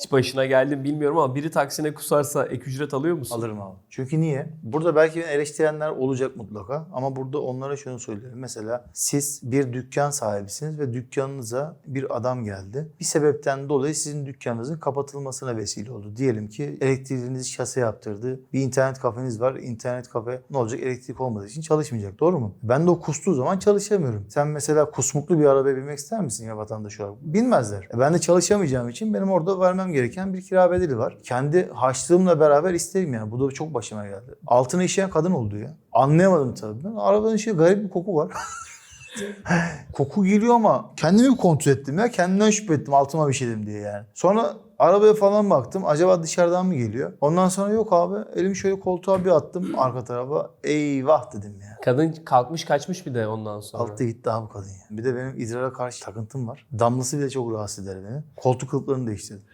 Hiç başına geldi mi bilmiyorum ama biri taksine kusarsa ek ücret alıyor musun? Alırım abi. Çünkü niye? Burada belki eleştirenler olacak mutlaka ama burada onlara şunu söylüyorum. Mesela siz bir dükkan sahibisiniz ve dükkanınıza bir adam geldi. Bir sebepten dolayı sizin dükkanınızın kapatılmasına vesile oldu. Diyelim ki elektriğinizi şase yaptırdı. Bir internet kafeniz var. İnternet kafe ne olacak? Elektrik olmadığı için çalışmayacak. Doğru mu? Ben de o kustuğu zaman çalışamıyorum. Sen mesela kusmuklu bir arabaya binmek ister misin ya vatandaş olarak? Bilmezler. E ben de çalışamayacağım için benim orada vermem gereken bir kira bedeli var. Kendi harçlığımla beraber isterim yani. Bu da çok başıma geldi. Altına işeyen kadın oldu ya. Anlayamadım tabii ben. Arabanın içinde garip bir koku var. koku geliyor ama kendimi kontrol ettim ya. Kendimden şüphe ettim altıma bir şeydim diye yani. Sonra arabaya falan baktım. Acaba dışarıdan mı geliyor? Ondan sonra yok abi. Elimi şöyle koltuğa bir attım arka tarafa. Eyvah dedim ya. Kadın kalkmış kaçmış bir de ondan sonra. Altta gitti abi kadın ya. Bir de benim idrara karşı takıntım var. Damlası bile çok rahatsız eder beni. Koltuk kılıflarını değiştirdim.